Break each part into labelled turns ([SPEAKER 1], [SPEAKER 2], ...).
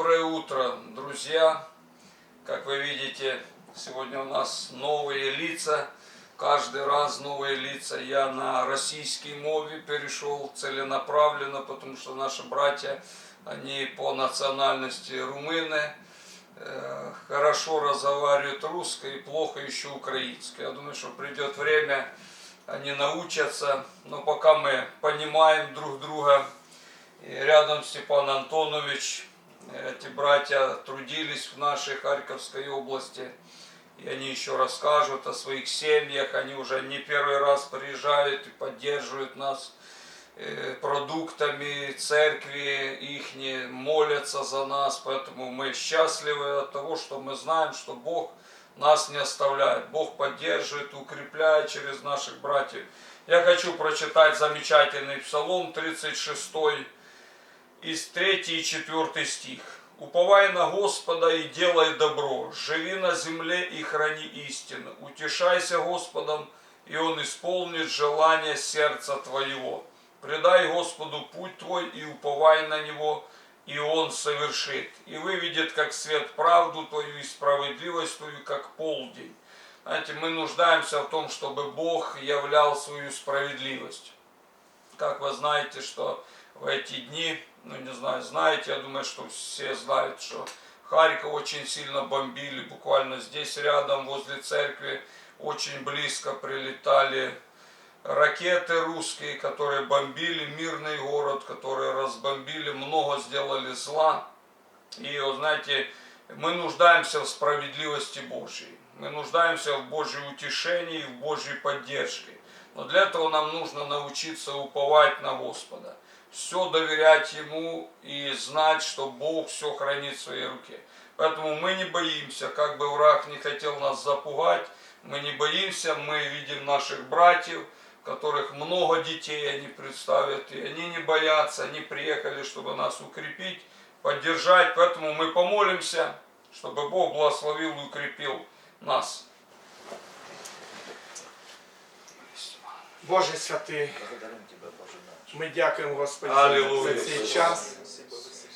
[SPEAKER 1] Доброе утро, друзья! Как вы видите, сегодня у нас новые лица. Каждый раз новые лица. Я на российский мове перешел целенаправленно, потому что наши братья, они по национальности румыны, э, хорошо разговаривают русской и плохо еще украинской. Я думаю, что придет время, они научатся. Но пока мы понимаем друг друга, и рядом Степан Антонович, эти братья трудились в нашей Харьковской области. И они еще расскажут о своих семьях. Они уже не первый раз приезжают и поддерживают нас э, продуктами церкви их молятся за нас, поэтому мы счастливы от того, что мы знаем, что Бог нас не оставляет. Бог поддерживает, укрепляет через наших братьев. Я хочу прочитать замечательный псалом 36 из 3 и 4 стих. «Уповай на Господа и делай добро, живи на земле и храни истину. Утешайся Господом, и Он исполнит желание сердца твоего. Предай Господу путь твой и уповай на Него, и Он совершит, и выведет как свет правду твою и справедливость твою, как полдень». Знаете, мы нуждаемся в том, чтобы Бог являл свою справедливость. Как вы знаете, что в эти дни, ну не знаю, знаете, я думаю, что все знают, что Харьков очень сильно бомбили, буквально здесь рядом, возле церкви, очень близко прилетали ракеты русские, которые бомбили мирный город, которые разбомбили, много сделали зла. И, вот, знаете, мы нуждаемся в справедливости Божьей. Мы нуждаемся в Божьей утешении, в Божьей поддержке. Но для этого нам нужно научиться уповать на Господа. Все доверять Ему и знать, что Бог все хранит в своей руке. Поэтому мы не боимся, как бы враг не хотел нас запугать, мы не боимся, мы видим наших братьев, у которых много детей они представят, и они не боятся, они приехали, чтобы нас укрепить, поддержать, поэтому мы помолимся, чтобы Бог благословил и укрепил нас.
[SPEAKER 2] Боже святий,
[SPEAKER 3] Благодарим Тебя, Боже наш.
[SPEAKER 2] ми дякуємо Господі
[SPEAKER 1] Алілуя.
[SPEAKER 2] за цей час,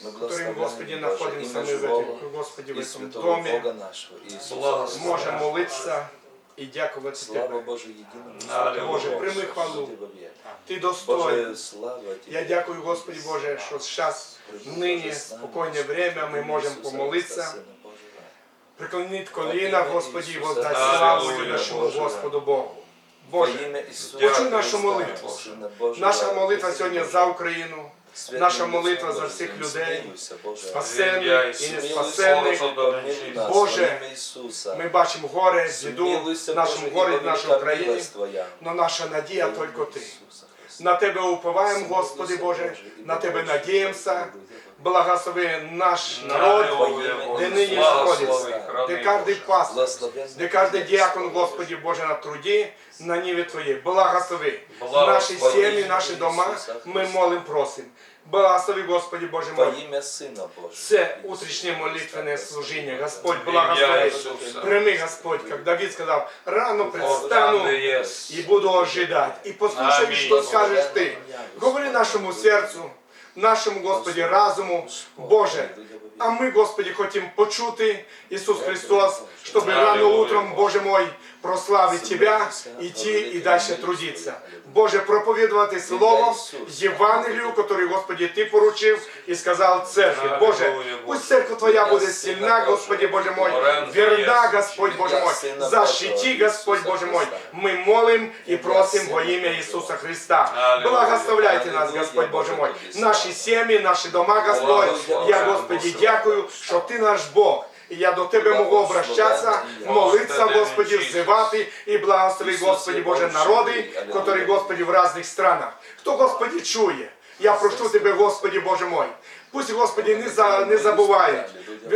[SPEAKER 3] Мы
[SPEAKER 2] в котором,
[SPEAKER 3] благословляем
[SPEAKER 2] Господи,
[SPEAKER 3] Боже,
[SPEAKER 2] находимся
[SPEAKER 3] имя
[SPEAKER 2] мы в
[SPEAKER 3] живого
[SPEAKER 2] этом, Господи, в
[SPEAKER 3] и
[SPEAKER 2] этом
[SPEAKER 3] святого
[SPEAKER 2] доме.
[SPEAKER 3] Бога нашего, Иисуса
[SPEAKER 1] Благо-
[SPEAKER 3] Христа.
[SPEAKER 2] Можемо молитися і дякувати
[SPEAKER 3] Слава
[SPEAKER 2] Тебе.
[SPEAKER 3] Боже единому.
[SPEAKER 1] Аллилуйя.
[SPEAKER 2] Боже,
[SPEAKER 3] Богу,
[SPEAKER 2] прими
[SPEAKER 3] что
[SPEAKER 2] хвалу.
[SPEAKER 3] Ты вовек.
[SPEAKER 2] Ти достойний.
[SPEAKER 3] Боже, слава Тебе.
[SPEAKER 2] Я дякую, Господи Боже, що зараз, нині, спокійне время, ми можемо помолитися, преклонити коліна, Господи, і воздати славу
[SPEAKER 1] Аллилуйя,
[SPEAKER 2] нашому
[SPEAKER 1] Боже.
[SPEAKER 2] Господу Богу. Боже,
[SPEAKER 1] Почуй
[SPEAKER 2] нашу молитву. Наша молитва сьогодні за Україну, наша молитва за всіх людей, спасенних і неспасенних.
[SPEAKER 3] Боже.
[SPEAKER 2] Ми бачимо горе, біду в нашому городі, в нашій Україні. Но наша надія тільки Ти. На Тебе уповаємо, Господи Боже, на Тебе надіємося. Благослови наш народ, де нині
[SPEAKER 1] храни,
[SPEAKER 2] де кожен пастор, де кожен діакон, Господи Боже, на труді, на ниві Твоїй. Благослови наші сім'ї, наші дома, ми молим, просим. Благослови, Господи Боже
[SPEAKER 3] во
[SPEAKER 2] мой.
[SPEAKER 3] ім'я Сина Божого.
[SPEAKER 2] Це утрішнє молитвенне служіння. Господь, благослови. Прими, Господь, как Давид сказав, рано предстану
[SPEAKER 1] Бог
[SPEAKER 2] и буду ожидать. И послушай, что скажешь ты. Говори нашему серцю, нашому, Господі разуму, Боже. А ми, Господи, хотим почути, Ісус Христос, щоб рано утром, Боже мой, прославить Тебя, идти и дальше трудиться. Боже, проповідувати Слово, Євангелію, которое, Господи, Ти поручив і сказав церкві. Боже, пусть церковь Твоя буде сильна, Господи, Боже мой, верна, Господь, Боже мой, защити, Господь, Боже мой. Мы молим и просим во имя Иисуса Христа. Благословляйте нас, Господь, Боже мой, наши семьи, наши дома, Господь. Я, Господи, дякую, що Ти наш Бог. І я до Тебе можу обращатися, молитися, Господи, взивати і благослови, Господи, Боже, народи, які, Господи, в різних странах. Хто, Господи, чує? Я прошу Тебе, Господи, Боже мой. Пусть, Господи, не, за, не забувають,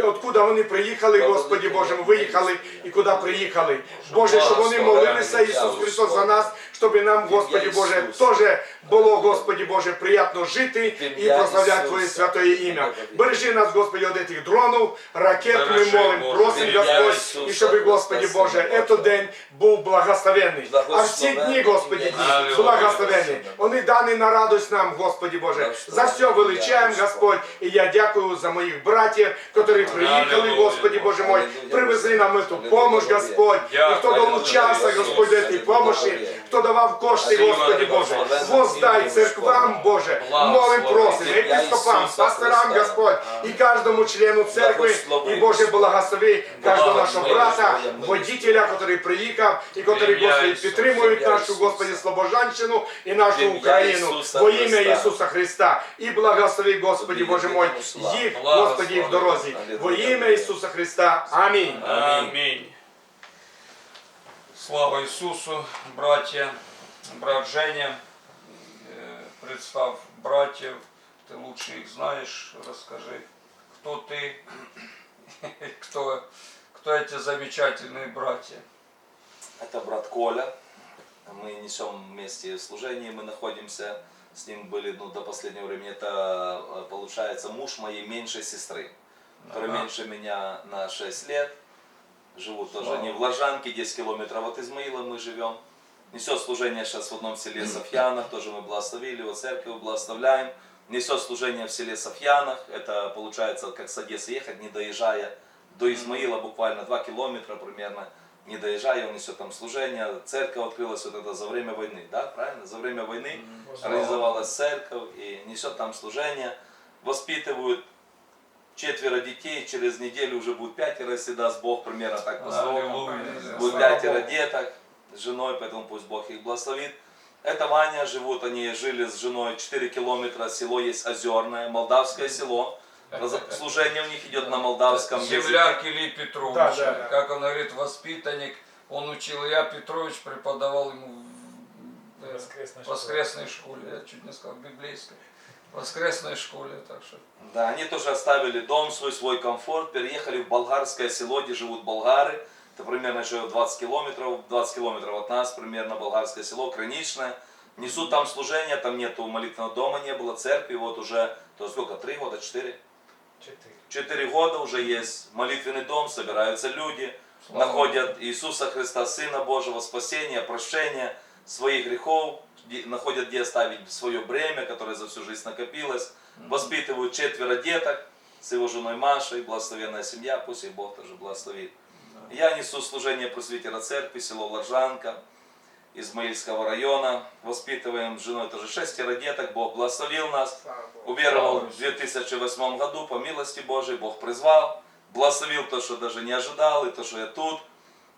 [SPEAKER 2] откуда вони приїхали, Господи Боже, виїхали і куди приїхали. Боже, щоб вони молилися, Ісус Христос, за нас, щоб нам, Господи
[SPEAKER 3] Ім'я
[SPEAKER 2] Боже,
[SPEAKER 3] Ісуса.
[SPEAKER 2] теж було, Господи Боже, приємно жити і
[SPEAKER 3] Ім'я
[SPEAKER 2] прославляти
[SPEAKER 3] Ісуса.
[SPEAKER 2] Твоє святое ім'я.
[SPEAKER 3] Благодарю.
[SPEAKER 2] Бережи нас, Господи, от этих дронів, ракет, ми
[SPEAKER 1] Бережи,
[SPEAKER 2] молимо,
[SPEAKER 1] Боже.
[SPEAKER 2] просимо,
[SPEAKER 3] Ім'я
[SPEAKER 2] Господь,
[SPEAKER 3] Ісуса
[SPEAKER 2] і щоб, Господи
[SPEAKER 3] Христа,
[SPEAKER 2] Боже,
[SPEAKER 3] Сина
[SPEAKER 2] этот
[SPEAKER 3] Божого.
[SPEAKER 2] день був благословенний. А всі
[SPEAKER 3] Благословенний
[SPEAKER 2] дні, Господи,
[SPEAKER 3] ім'я
[SPEAKER 2] дні
[SPEAKER 1] Ісуса.
[SPEAKER 2] благословенні.
[SPEAKER 3] Аллилуйя.
[SPEAKER 2] Вони дані на радость нам, Господи Боже.
[SPEAKER 3] Благословенний
[SPEAKER 2] За все величаємо,
[SPEAKER 3] ім'я
[SPEAKER 2] Господь. І я дякую за моїх братів, які приїхали,
[SPEAKER 1] Аллилуйя.
[SPEAKER 2] Господи Боже мой,
[SPEAKER 3] Аллилуйя.
[SPEAKER 2] привезли нам эту
[SPEAKER 3] Аллилуйя.
[SPEAKER 2] помощь, Господь. І хто
[SPEAKER 1] Дякую.
[SPEAKER 2] долучався,
[SPEAKER 1] Аллилуйя.
[SPEAKER 2] Господь, до цієї помощі,
[SPEAKER 3] Аллилуйя.
[SPEAKER 2] давав кошти, Господи Боже. Воздай церквам, Боже. Просимо,
[SPEAKER 3] Ім'я
[SPEAKER 2] епископам, пасторам, Господь, і кожному члену церкви, і Боже, благослови кожного нашого брата, водителя, який приїхав, і
[SPEAKER 1] Ім'я
[SPEAKER 2] Господи, підтримують нашу, Господи, Слобожанщину і нашу Україну во ім'я. Ісуса Христа. І благослови, Господи, Боже мой, їх, Господи, в дорозі. Во ім'я Ісуса Христа. Амінь.
[SPEAKER 1] Аминь. Слава Иисусу, братья, брат Женя, представь братьев, ты лучше их знаешь, расскажи, кто ты, кто, кто эти замечательные братья.
[SPEAKER 3] Это брат Коля. Мы несем вместе служение, мы находимся, с ним были ну, до последнего времени. Это э, получается муж моей меньшей сестры, который
[SPEAKER 1] Ага.
[SPEAKER 3] меньше меня на 6 лет. Живут тоже не в Лажанке, 10 километров от Измаила мы живем. Несет служение сейчас в одном селе Софьянах, тоже мы благословили его, церковь благословляем. Несет служение в селе Софьянах, это получается как с Одессы ехать, не доезжая до Измаила, буквально 2 километра примерно, не доезжая, он несет там служение. Церковь открылась вот это за время войны, да, правильно? За время войны организовалась церковь и несет там служение. Воспитывают четверо детей, через неделю уже будет пятеро, если даст Бог, примерно так по срокам. Будет пятеро деток с женой, поэтому пусть Бог их благословит. Это Ваня, живут они, жили с женой 4 километра, село есть Озерное, молдавское село. Служение у них идет на молдавском языке.
[SPEAKER 1] Земляк Ильи Петрович,
[SPEAKER 2] Да, да, да.
[SPEAKER 1] как он говорит, воспитанник, он учил, я Петрович преподавал ему в э,
[SPEAKER 4] Воскресной школе.
[SPEAKER 1] воскресной школе, я чуть не сказал, библейской, воскресной школе, так что
[SPEAKER 3] Да, они тоже оставили дом свой, свой комфорт, переехали в болгарское село, где живут болгары. Это примерно еще 20 километров, 20 километров от нас, примерно болгарское село, Крыничное. Несут там служение, там нету молитвенного дома, не было церкви, вот уже, то сколько, три года, четыре?
[SPEAKER 4] Четыре.
[SPEAKER 3] Четыре года уже есть молитвенный дом, собираются люди,
[SPEAKER 1] Слава
[SPEAKER 3] находят Иисуса Христа, Сына Божьего, спасения, прощения своих грехов, где- находят, где оставить свое бремя, которое за всю жизнь накопилось, воспитывают четверо деток с его женой Машей, благословенная семья, пусть их Бог тоже благословит. Я несу служение просветера церкви, село Ложанка, Измаильского района, воспитываем с женой тоже шестеро деток, Бог благословил нас, Уверовал в 2008 году, по милости Божией, Бог призвал, благословил то, что даже не ожидал, и то, что я тут.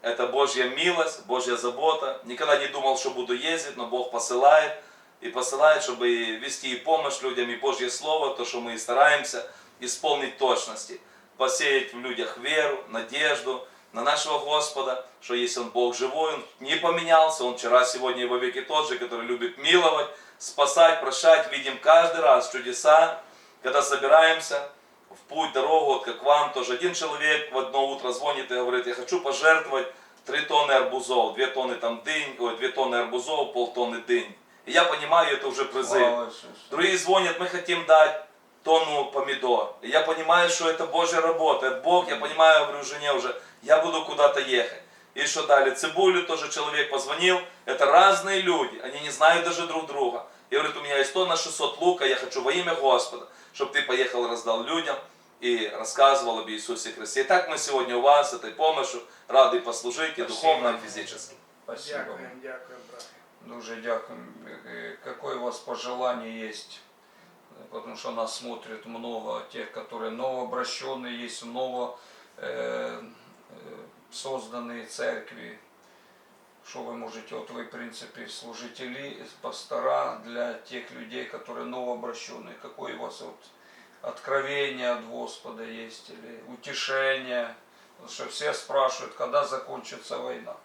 [SPEAKER 3] Это Божья милость, Божья забота. Никогда не думал, что буду ездить, но Бог посылает. И посылает, чтобы вести и помощь людям, и Божье Слово, то, что мы и стараемся исполнить точности. Посеять в людях веру, надежду на нашего Господа, что если Он Бог живой, Он не поменялся, Он вчера, сегодня и во веки тот же, который любит миловать, спасать, прощать. Видим каждый раз чудеса, когда собираемся в путь, дорогу, вот как вам, тоже один человек в одно утро звонит и говорит, я хочу пожертвовать 3 тонны арбузов, 2 тонны там дынь, ой, 2 тонны арбузов, полтонны дынь. И я понимаю, это уже призыв.
[SPEAKER 1] Слава Иисусу.
[SPEAKER 3] Другие звонят, мы хотим дать тонну помидор. И я понимаю, что это Божья работа, это Бог, я понимаю, говорю жене уже, я буду куда-то ехать. И что дали? Цибулю тоже человек позвонил. Это разные люди, они не знают даже друг друга. И говорит, у меня есть тонна 600 лука, я хочу во имя Господа, чтобы ты поехал, раздал людям и рассказывал об Иисусе Христе. Итак, мы сегодня у вас этой помощью рады послужить и
[SPEAKER 1] Спасибо.
[SPEAKER 3] духовно, и физически.
[SPEAKER 1] Спасибо.
[SPEAKER 2] Дякуємо, дякуємо, брат.
[SPEAKER 1] Дуже дякуємо. Е, Какое у вас пожелание есть? Потому что нас смотрит много тех, которые новообращенные, есть ново э, э, созданные церкви. Что вы можете, вот вы, в принципе, служители, пастора для тех людей, которые новообращенные. Какое у вас вот откровение от Господа есть или утешение? Потому что все спрашивают, когда закончится война.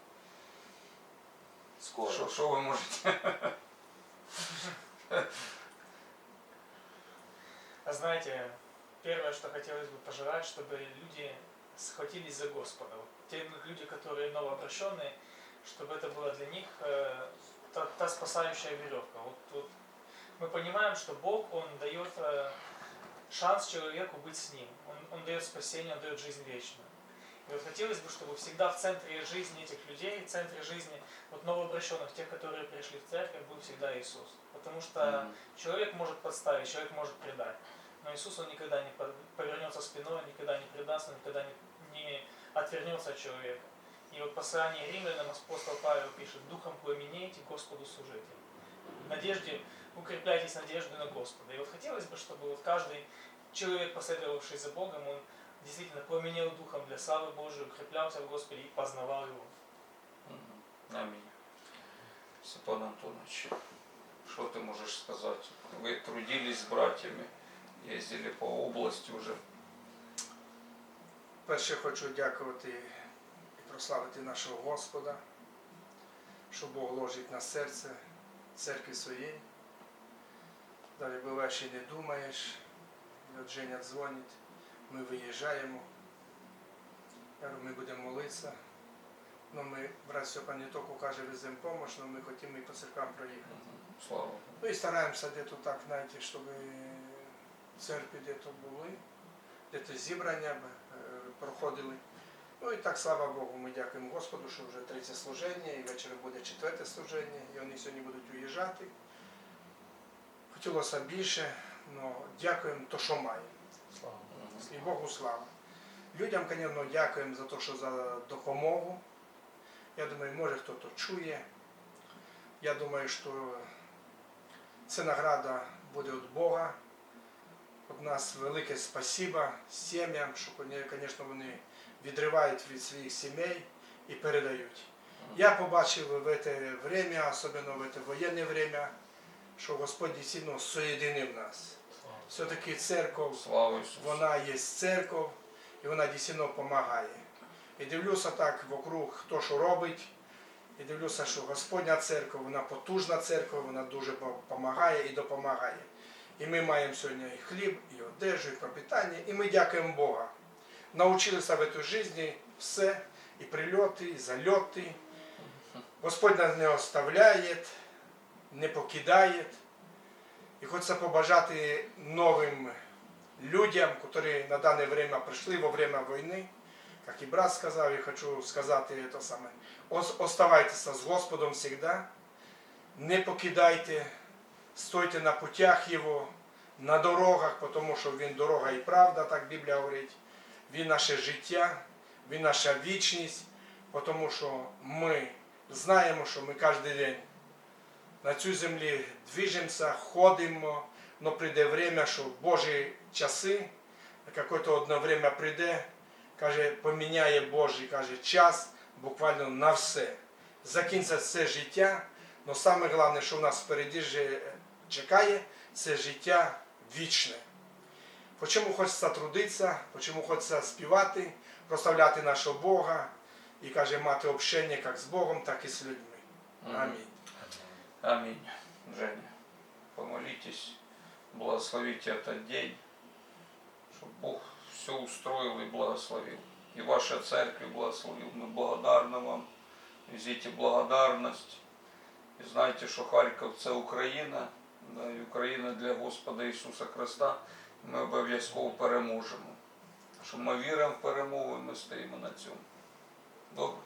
[SPEAKER 3] Скоро.
[SPEAKER 1] Что, что вы можете?
[SPEAKER 4] А знаете, первое, что хотелось бы пожелать, чтобы люди схватились за Господа. Вот Те люди, которые новообращенные, чтобы это было для них э, та, та спасающая веревка. Вот, вот мы понимаем, что Бог, Он дает э, шанс человеку быть с Ним. Он, он дает спасение, Он дает жизнь вечную. И вот хотелось бы, чтобы всегда в центре жизни этих людей, в центре жизни вот новообращенных, тех, которые пришли в церковь, был всегда Иисус. Потому что человек может подставить, человек может предать. Но Иисус, Он никогда не по- повернется спиной, никогда не предаст, Он никогда не, не отвернется от человека. И вот послание римлянам апостол Павел пишет, «Духом пламенейте, Господу служите». В надежде, укрепляйтесь надеждой на Господа. И вот хотелось бы, чтобы вот каждый человек, последовавший за Богом, он действительно пламенел духом для славы Божией, укреплялся в Господе и познавал Его.
[SPEAKER 1] Аминь. Степан Антонович, что ты можешь сказать? Вы трудились с братьями, ездили по области уже.
[SPEAKER 2] Перше хочу дякувати прославити нашого Господа, що Бог ложить на серце церкви своєї. Далі буваєш і не думаєш, і от Женя дзвонить, ми виїжджаємо. Я говорю, ми будемо молитися. Ну, ми, брат Степан не тільки каже, веземо допомогу, але ми хочемо і по церквам проїхати.
[SPEAKER 1] Слава.
[SPEAKER 2] Ну и стараемся где-то так, знаете, чтобы в церкві где-то були, где-то зібрання е, проходили. Ну і так, слава Богу, ми дякуємо Господу, що вже третє служення, і ввечері буде четверте служення, і вони сьогодні будуть уїжджати. Хотілося більше, але дякуємо то, що маємо.
[SPEAKER 1] Мгм.
[SPEAKER 2] І Богу слава. Людям, звісно, дякуємо за те, що за допомогу. Я думаю, може хтось чує. Я думаю, що ця награда буде від Бога. Від нас велике спасіба сім'ям, що, звісно, вони відривають від своїх сімей і передають. Я побачив в це время, особливо в це воєнне время, що Господь дійсно соєдинив нас. Все-таки церков вона є церков і вона дійсно допомагає. І дивлюся так вокруг, хто що робить. І дивлюся, що Господня церква, вона потужна церква, вона дуже допомагає і допомагає. І ми маємо сьогодні і хліб, і одежу, і пропитання, і ми дякуємо Бога. Научилися в цій житті все, і прильоти, і зальоти. Господь нас не оставляє, не покидає. І хочеться побажати новим людям, які на дане время прийшли во время війни, як і брат сказав, я хочу сказати це саме. Ос- Оставайтеся з Господом завжди, не покидайте, стойте на путях Його, на дорогах, тому що Він дорога і правда, так Біблія говорить. Він наше життя, Він наша вічність, тому що ми знаємо, що ми кожен день на цю землі движемося, ходимо, но прийде время, що в Божі часи, какое-то одне время прийде, каже, поміняє Божий каже, час буквально на все. Закінчиться це життя, але саме головне, що в нас впереді чекає, це життя вічне. Почому хочеться трудитися, почому хочеться співати, прославляти нашого Бога і каже, мати общення як з Богом, так і з людьми.
[SPEAKER 1] Мгм.
[SPEAKER 2] Амінь.
[SPEAKER 1] Аминь. Женя, помолитесь, благословите этот день, чтобы Бог все устроил и благословил. И ваша церковь благословил. Мы благодарны вам. Везите благодарность. І знайте, що Харків це Україна, да, і Україна для Господа Ісуса Христа. Ми обов'язково переможемо. Що ми віримо в перемогу, і ми стоїмо на цьому. Добре.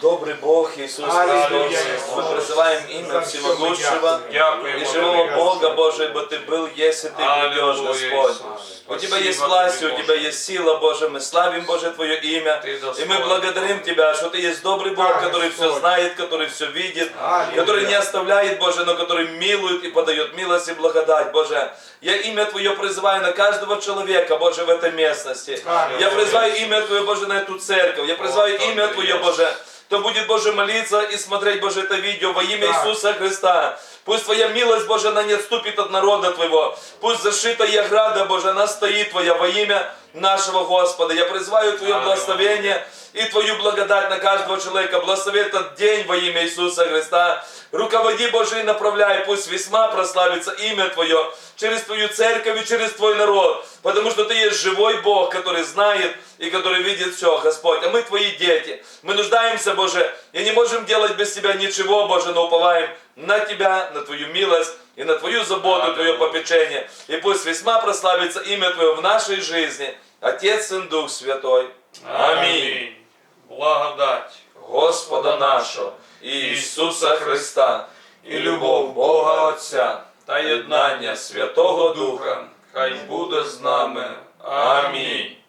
[SPEAKER 3] Добрый Бог Иисус
[SPEAKER 5] Аллилуйя,
[SPEAKER 3] Христос, мы
[SPEAKER 5] Иисус.
[SPEAKER 3] призываем имя
[SPEAKER 5] За всё мы
[SPEAKER 3] Всемогущего
[SPEAKER 1] Дякуємо.
[SPEAKER 3] и живого Бога Божий, бы Ты был, если Ты придешь, Господь. У Тебя есть власть, у Тебя есть сила, Боже, мы славим, Боже, Твое имя. И мы благодарим Тебя, что Ты есть добрый Бог,
[SPEAKER 5] Да,
[SPEAKER 3] который все
[SPEAKER 5] Господь.
[SPEAKER 3] знает, который все видит,
[SPEAKER 5] Аллилуйя.
[SPEAKER 3] который не оставляет, Боже, но который милует и подает милость и благодать, Боже. Я имя Твое призываю на каждого человека, Боже, в этой местности.
[SPEAKER 5] Аллилуйя.
[SPEAKER 3] Я призываю имя Твое, Боже, на эту церковь. Я призываю
[SPEAKER 1] Вот
[SPEAKER 3] имя
[SPEAKER 1] так и
[SPEAKER 3] Твое,
[SPEAKER 1] есть.
[SPEAKER 3] Боже, кто будет, Боже, молиться и смотреть, Боже, это видео во имя
[SPEAKER 5] Да.
[SPEAKER 3] Иисуса Христа. Пусть Твоя милость, Боже, она не отступит от народа Твоего. Пусть зашитая ограда, Боже, она стоит Твоя во имя нашего Господа. Я призываю Твое
[SPEAKER 1] Аллилуйя.
[SPEAKER 3] благословение и Твою благодать на каждого человека. Благослови этот день во имя Иисуса Христа. Руководи, Боже, и направляй. Пусть весьма прославится имя Твое через Твою церковь и через Твой народ. Потому что Ты есть живой Бог, который знает и который видит все, Господь. А мы Твои дети. Мы нуждаемся, Боже, и не можем делать без Тебя ничего, Боже, но уповаем на Тебя, на Твою милость и на Твою заботу, Твое попечение. И пусть весьма прославится имя Твое в нашей жизни. Отец, Сын, Дух Святой. Аминь.
[SPEAKER 1] Благодать
[SPEAKER 3] Господа нашого Ісуса Христа і любов Бога Отця та єднання Святого Духа, хай буде з нами. Амінь.